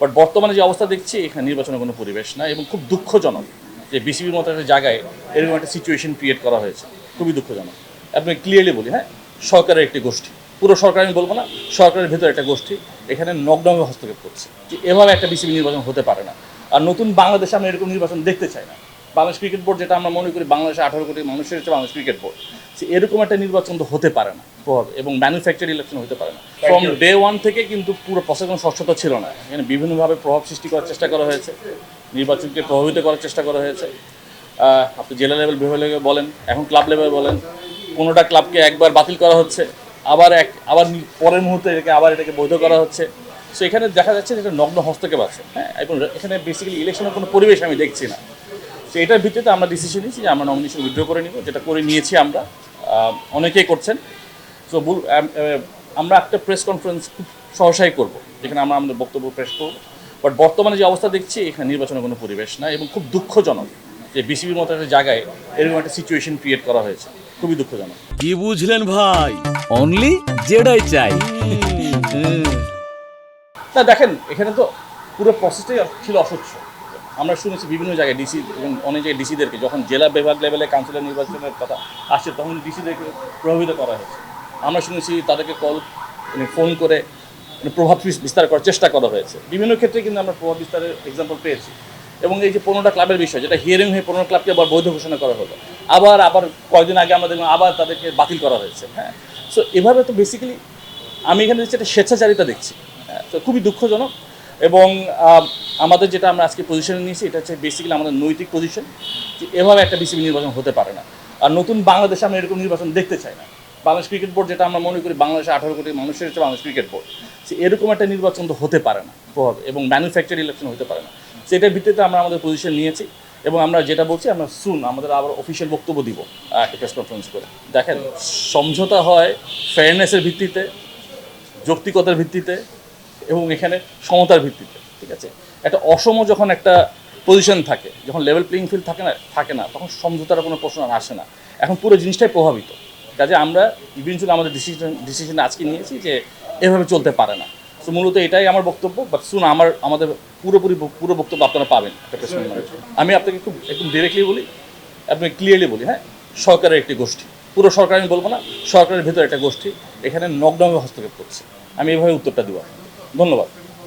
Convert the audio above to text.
But বর্তমানে যে অবস্থা দেখছি, এখানে নির্বাচনের কোনো পরিবেশ না এবং খুব দুঃখজনক যে বিসিবির মতো একটা জায়গায় এরকম একটা সিচুয়েশন ক্রিয়েট করা হয়েছে। খুবই দুঃখজনক। আপনি ক্লিয়ারলি বলি হ্যাঁ? সরকারের একটি গোষ্ঠী। পুরো সরকার আমি বলব না, সরকারের ভেতরে একটা গোষ্ঠী এখানে নগ্নভাবে হস্তক্ষেপ করছে। যে এভাবে একটা বিসিবি নির্বাচন হতে পারে না। আর নতুন বাংলাদেশে আমরা এরকম নির্বাচন দেখতে চাই না। বাংলাদেশ ক্রিকেট বোর্ড যেটা আমরা মনে করি বাংলাদেশে আঠারো কোটি মানুষের হচ্ছে বাংলাদেশ ক্রিকেট বোর্ড সে এরকম একটা নির্বাচন তো হতে পারে না প্রভাব এবং ম্যানুফ্যাকচার ইলেকশন হতে পারে না। ফ্রম ডে ওয়ান থেকে কিন্তু পুরো প্রসেস কোনো স্বচ্ছতা ছিল না। এখানে বিভিন্নভাবে প্রভাব সৃষ্টি করার চেষ্টা করা হয়েছে নির্বাচনকে প্রভাবিত করার চেষ্টা করা হয়েছে। আপনি জেলা লেভেল বিভাগ লেভেল বলেন এখন ক্লাব লেভেল বলেন পনেরোটা ক্লাবকে একবার বাতিল করা হচ্ছে আবার এক আবার পরের মুহূর্তে এটাকে আবার এটাকে বৈধ করা হচ্ছে। সো এখানে দেখা যাচ্ছে যে এটা নগ্ন হস্তক্ষেপ আছে। হ্যাঁ এবং এখানে বেসিক্যালি ইলেকশনের কোনো পরিবেশ আমি দেখছি না। তো এটার ভিত্তিতে আমরা ডিসিশন নিয়েছি যে আমরা নমিনেশন উইথড্র করে নিব যেটা করে নিয়েছি আমরা। অনেকেই করছেন। সো আমরা একটা প্রেস কনফারেন্স খুব সহসাই করব যেখানে আমরা আমাদের বক্তব্য প্রেস করব। বাট বর্তমানে যে অবস্থা দেখছি এখানে নির্বাচনের কোনো পরিবেশ না এবং খুব দুঃখজনক যে বিসিবির মতো একটা জায়গায় এরকম একটা সিচুয়েশন ক্রিয়েট করা হয়েছে। খুবই দুঃখজনক। কি বুঝলেন ভাই? অনলি যেটাই চাই। না দেখেন এখানে তো পুরো প্রসেসটাই ছিল অস্বচ্ছ আমরা শুনেছি বিভিন্ন জায়গায় ডিসি এবং অনেক জায়গায় ডিসিদেরকে যখন জেলা বিভাগ লেভেলে কাউন্সিলর নির্বাচনের কথা আসছে তখন ডিসিদেরকে প্রভাবিত করা হয়েছে। আমরা শুনেছি তাদেরকে কল মানে ফোন করে মানে প্রভাব বিস- বিস্তার করার চেষ্টা করা হয়েছে। বিভিন্ন ক্ষেত্রে কিন্তু আমরা প্রভাব বিস্তারের এক্সাম্পল পেয়েছি। এবং এই যে পনেরোটা ক্লাবের বিষয় যেটা হিয়ারিং হয়ে পনেরো ক্লাবকে আবার বৈধ ঘোষণা করা হলো আবার আবার কয়েকদিন আগে আমরা দেখলাম আবার তাদেরকে বাতিল করা হয়েছে হ্যাঁ। সো এভাবে তো বেসিক্যালি আমি এখানে দেখছি একটা স্বেচ্ছাচারিতা দেখছি হ্যাঁ, তো খুবই দুঃখজনক। এবং আমাদের যেটা আমরা আজকে পজিশন নিয়েছি, এটা হচ্ছে বেসিক্যালি আমাদের নৈতিক পজিশন যে এভাবে একটা বিসিবি নির্বাচন হতে পারে না। আর নতুন বাংলাদেশে আমরা এরকম নির্বাচন দেখতে চাই না। বাংলাদেশ ক্রিকেট বোর্ড যেটা আমরা মনে করি, বাংলাদেশে আঠারো কোটি মানুষের হচ্ছে বাংলাদেশ ক্রিকেট বোর্ড সে এরকম একটা নির্বাচন তো হতে পারে না, প্রভাব, এবং ম্যানুফ্যাকচার ইলেকশন হতে পারে না। সেটার ভিত্তিতে আমরা আমাদের পজিশন নিয়েছি, এবং আমরা যেটা বলছি, আমরা শুন আমাদের আবার অফিসিয়াল বক্তব্য দিব একটা প্রেস কনফারেন্স করে। দেখেন, সমঝোতা হয় ফেয়ারনেসের ভিত্তিতে, যৌক্তিকতার ভিত্তিতে এবং এখানে সমতার ভিত্তিতে, ঠিক আছে? একটা অসম যখন একটা পজিশন থাকে, যখন লেভেল প্লেইং ফিল্ড থাকে না থাকে না, তখন সমঝোতার কোনো প্রশ্ন আর আসে না। এখন পুরো জিনিসটাই প্রভাবিত। কাজে আমরা ইভেনচুয়ালি আমাদের ডিসিশন ডিসিশন আজকে নিয়েছি যে এভাবে চলতে পারে না। তো মূলত এটাই আমার বক্তব্য বাট শুন আমার, আমাদের পুরোপুরি পুরো বক্তব্য আপনারা পাবেন একটা প্রেস আমি আপনাকে খুব, একদম ডিরেক্টলি বলি আপনি ক্লিয়ারলি বলি হ্যাঁ? সরকারের একটি গোষ্ঠী। পুরো সরকার আমি বলব না, সরকারের ভেতরে একটা গোষ্ঠী, এখানে নকডাউনে হস্তক্ষেপ করছে। আমি এভাবে উত্তরটা দিব আপনাকে। ধন্যবাদ